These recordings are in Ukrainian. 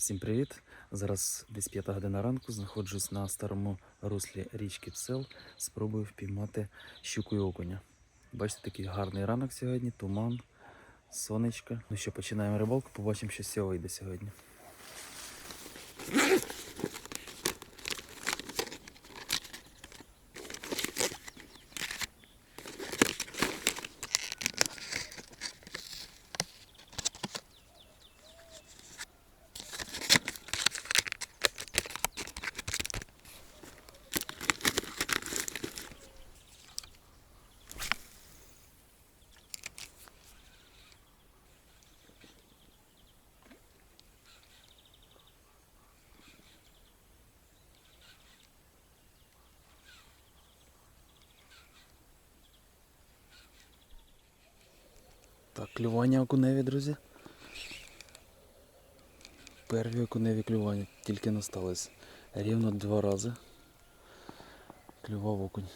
Всім привіт! Зараз десь п'ята година ранку. Знаходжусь на старому руслі річки Псел. Спробую впіймати щуку і окуня. Бачите, такий гарний ранок сьогодні, туман, сонечко. Ну що, починаємо рибалку, побачимо, що з вийде сьогодні. Клювання окуневі, друзі. Перві окуневі клювання тільки насталось. Рівно два рази. Клював окунь.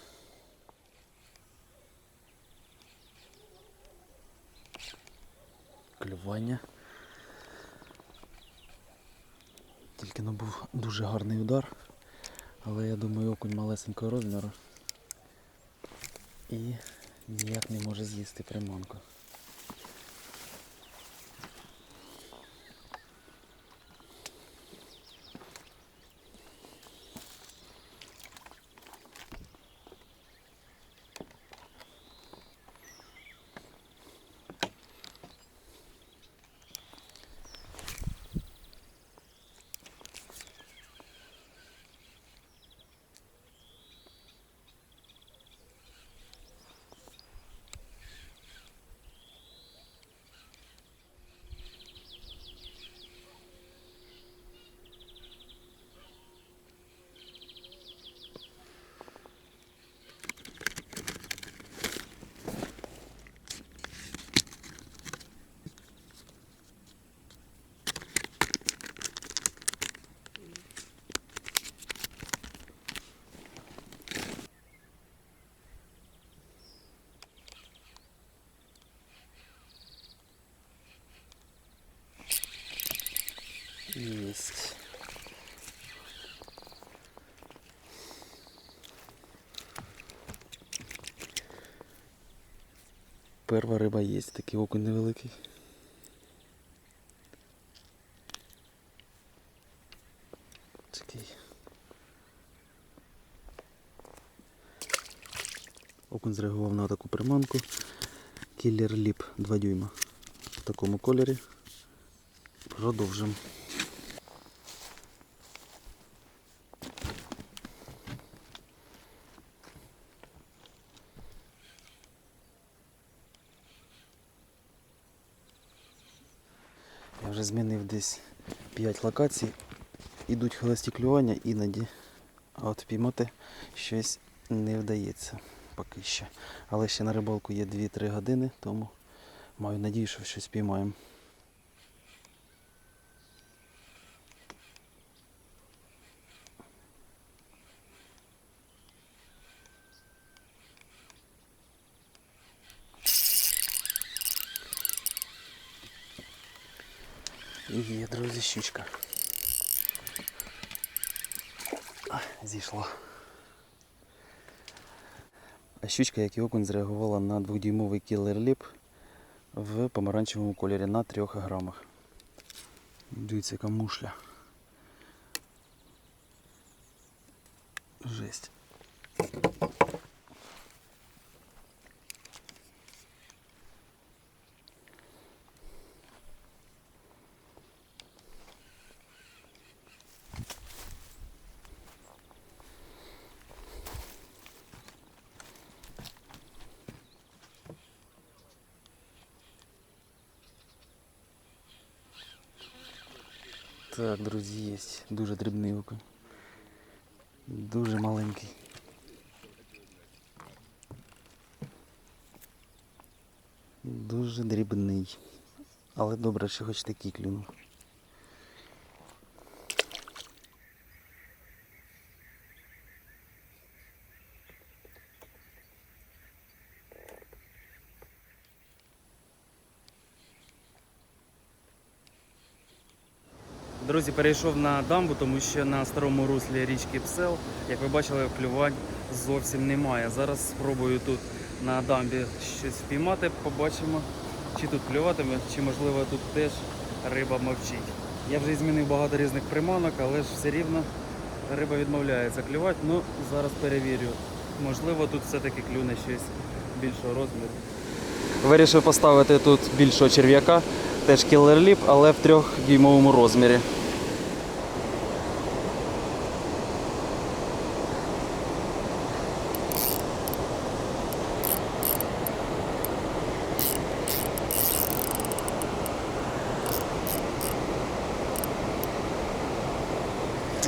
Клювання. Тільки ну, був дуже гарний удар. Але я думаю окунь малесенького розміру. І ніяк не може з'їсти приманку. Перша риба є, такий окунь невеликий. Такий. Окунь зреагував на таку приманку. Кіллер ліп 2 дюйма. В такому кольорі. Продовжимо. Змінив десь 5 локацій. Ідуть холості клювання іноді. А от піймати щось не вдається поки що. Але ще на рибалку є 2-3 години, тому маю надію, що щось піймаємо. І є, друзі, щучка. А, Зійшла. А щучка, як і окунь, зреагувала на двохдюймовий кілер ліп в помаранчевому кольорі на 3 грамах. Дивіться, яка мушля. Жесть. Так, друзі, є. Дуже дрібний окунь. Дуже маленький. Дуже дрібний. Але добре, що хоч такий клюнув. Друзі, перейшов на дамбу, тому що на старому руслі річки Псел, як ви бачили, клювань зовсім немає. Зараз спробую тут на дамбі щось впіймати, побачимо, чи тут клюватиме, чи можливо тут теж риба мовчить. Я вже змінив багато різних приманок, але ж все рівно риба відмовляється клювати. Ну, зараз перевірю. Можливо, тут все-таки клюне щось більшого розміру. Вирішив поставити тут більшого черв'яка, теж кілерліп, але в трьохдюймовому розмірі.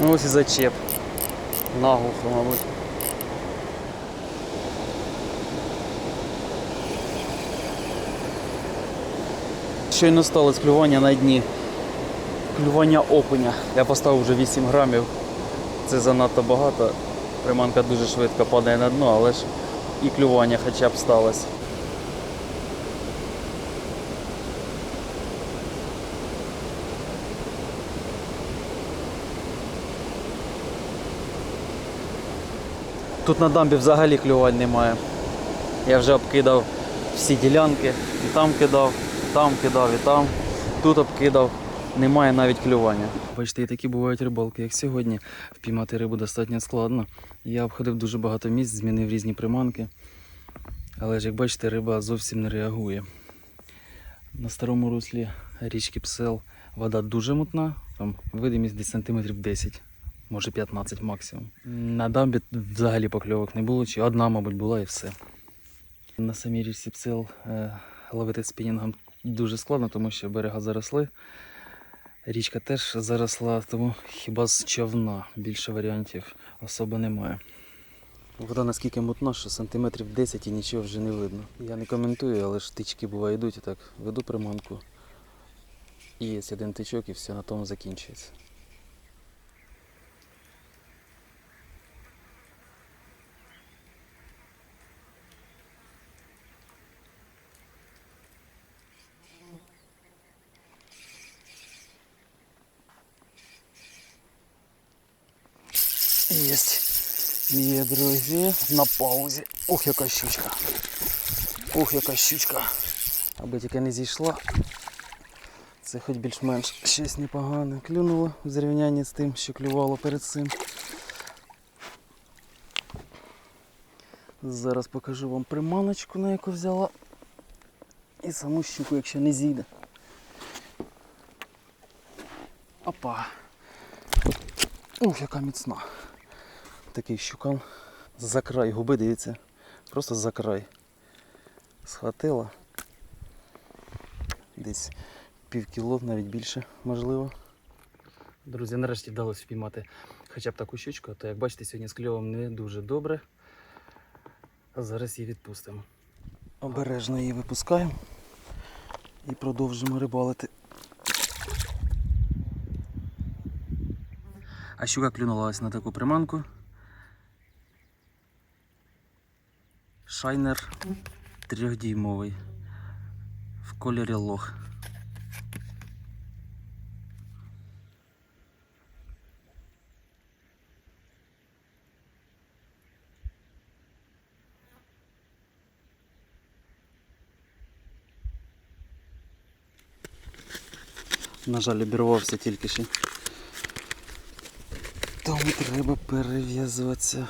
Ось і зачеп. Наглухо, мабуть. Щойно сталося клювання на дні. Клювання окуня. Я поставив вже 8 грамів. Це занадто багато. Приманка дуже швидко падає на дно, але ж і клювання хоча б сталося. Тут на дамбі взагалі клювань немає. Я вже обкидав всі ділянки, і там кидав, там кидав, і там. Тут обкидав. Немає навіть клювання. Бачите, і такі бувають рибалки, як сьогодні. Впіймати рибу достатньо складно. Я обходив дуже багато місць, змінив різні приманки. Але ж як бачите, риба зовсім не реагує. На старому руслі річки Псел вода дуже мутна, там видимість десь сантиметрів 10, може 15 максимум. На дамбі взагалі покльовок не було, чи одна, мабуть, була і все. На самій річці Псел е, ловити спінінгом дуже складно, тому що берега заросли. Річка теж заросла, тому хіба з човна більше варіантів особи немає. Вода наскільки мутна, що сантиметрів 10 і нічого вже не видно. Я не коментую, але ж тички буває йдуть і так веду приманку. І є один тичок і все на тому закінчується. Єсть. Є, друзі, на паузі. Ух, яка щучка. Ух, яка щучка. Аби тільки не зійшла. Це хоч більш-менш щось непогане. Клюнуло в зрівнянні з тим, що клювало перед цим. Зараз покажу вам приманочку, на яку взяла. І саму щуку, якщо не зійде. Опа. Ух, яка міцна. Такий щукан. За край губи, дивіться. Просто за край. Схватила. Десь пів кіло, навіть більше, можливо. Друзі, нарешті вдалося впіймати хоча б таку щучку, то як бачите, сьогодні з кльовом не дуже добре. А зараз її відпустимо. Обережно її випускаємо і продовжимо рибалити. А щука клюнула ось на таку приманку. Шайнер трьохдіймовий в кольорі лох. На жаль, обірвався тільки ще. Тому треба перев'язуватися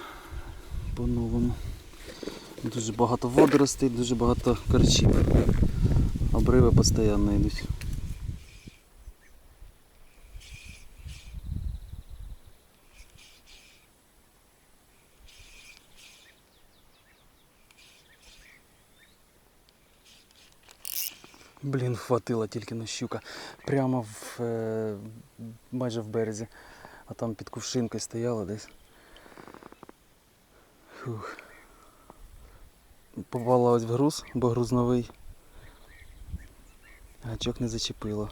по-новому. Дуже багато водоростей, дуже багато корчів. Обриви постійно йдуть. Блін, хватило тільки на щука. Прямо в, е, майже в березі. А там під кувшинкою стояла десь. Фух. Попала ось в груз, бо груз новий. Гачок не зачепило.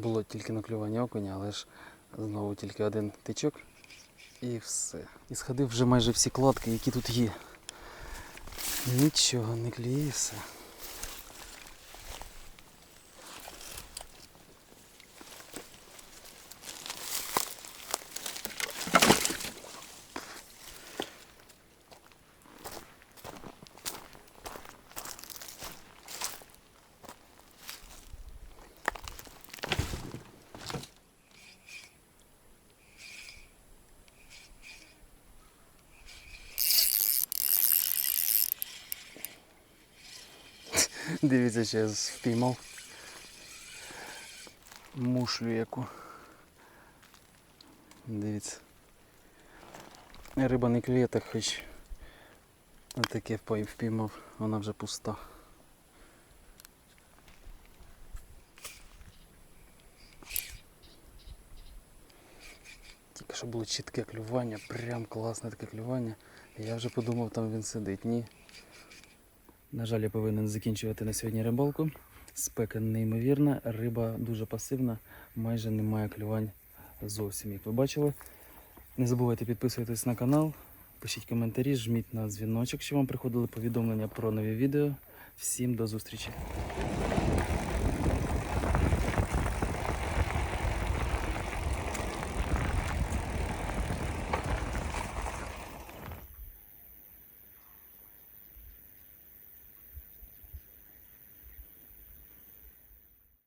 Було тільки наклювання окуня, але ж знову тільки один тичок і все. І сходив вже майже всі кладки, які тут є. Нічого не клює все. Дивіться, ще впіймав мушлю яку. Дивіться. Риба не клює, так хоч впой- впіймав, вона вже пуста. Тільки що було чітке клювання, прям класне таке клювання. Я вже подумав, там він сидить. Ні. На жаль, я повинен закінчувати на сьогодні рибалку. Спека неймовірна, риба дуже пасивна, майже немає клювань зовсім, як ви бачили. Не забувайте підписуватись на канал, пишіть коментарі, жміть на дзвіночок, щоб вам приходили повідомлення про нові відео. Всім до зустрічі!